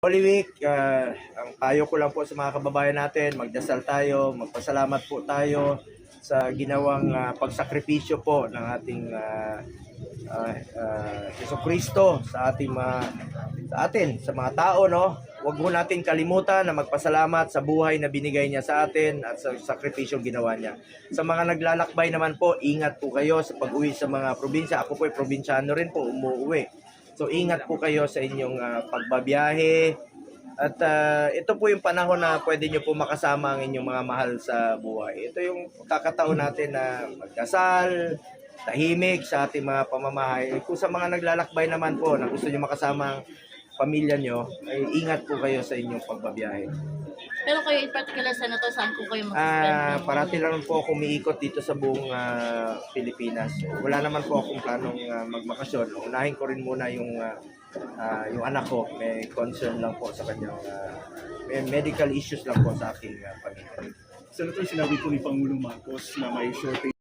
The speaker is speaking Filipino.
Holy Week, ah, ang payo ko lang po sa mga kababayan natin, magdasal tayo, magpasalamat po tayo sa ginawang ah, pagsakripisyo po ng ating uh, Kristo sa ating mga sa atin, sa mga tao, no? Huwag mo natin kalimutan na magpasalamat sa buhay na binigay niya sa atin at sa sakripisyong ginawa niya. Sa mga naglalakbay naman po, ingat po kayo sa pag-uwi sa mga probinsya. Ako po ay probinsyano rin po, umuwi. So ingat po kayo sa inyong ah, pagbabiyahe. At ah, ito po yung panahon na pwede nyo po makasama ang inyong mga mahal sa buhay. Ito yung kakataon natin na magdasal, tahimik sa ating mga pamamahay. Kung sa mga naglalakbay naman po na gusto nyo makasama ang pamilya nyo, ay ingat po kayo sa inyong pagbabiyahe. Pero kayo in particular, Senator, saan po kayo Ah, mag-spend? parati lang po ako umiikot dito sa buong ah, Pilipinas. So, wala naman po akong planong ah, magbakasyon. Unahin ko rin muna yung ah, ah, yung anak ko. May concern lang po sa kanyang ah, may medical issues lang po sa aking ah, pamilya. Senator, sinabi po ni Pangulong Marcos na may shortage